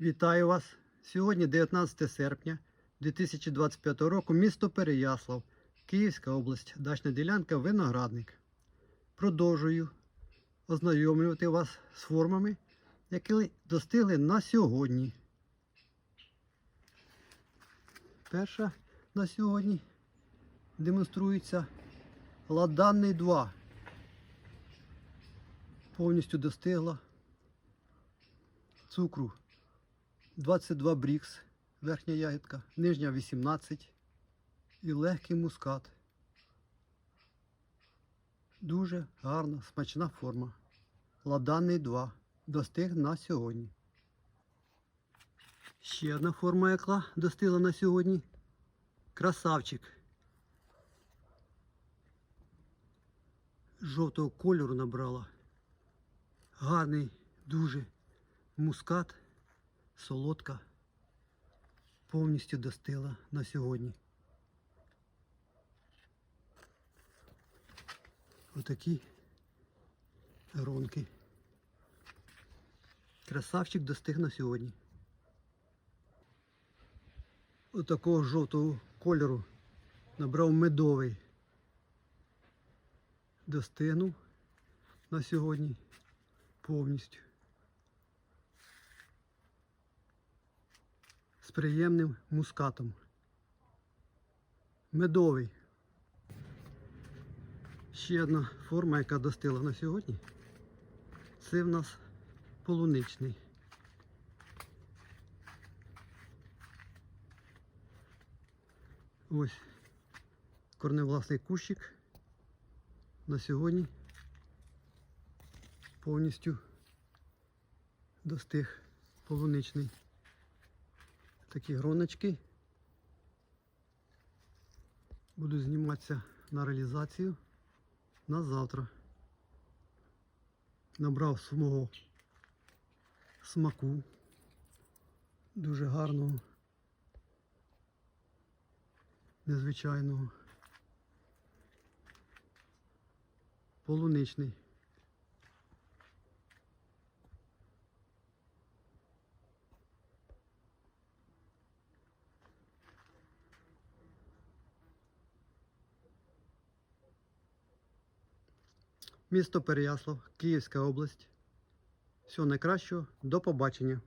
Вітаю вас! Сьогодні 19 серпня 2025 року, місто Переяслав, Київська область, дачна ділянка Виноградник. Продовжую ознайомлювати вас з формами, які достигли на сьогодні. Перша на сьогодні демонструється Ладанний 2. Повністю достигла цукру 22 брікс, верхня ягідка, нижня 18 і легкий мускат. Дуже гарна, смачна форма. Ладанний 2 достиг на сьогодні. Ще одна форма, яка достигла на сьогодні. Красавчик. Жовтого кольору набрала. Гарний, дуже мускат, солодка. Повністю достигла на сьогодні. Отакі гронки. Красавчик достиг на сьогодні. Отакого жовтого кольору набрав медовий. Достигнув на сьогодні повністю. Приємним мускатом. Медовий. Ще одна форма, яка достигла на сьогодні. Це в нас полуничний. Ось корневласний кущик на сьогодні повністю достиг полуничний. Такі гроночки. Буду зніматися на реалізацію на завтра. Набрав свого смаку. Дуже гарного, незвичайного. Полуничний. Місто Переяслав, Київська область. Всього найкращого, до побачення.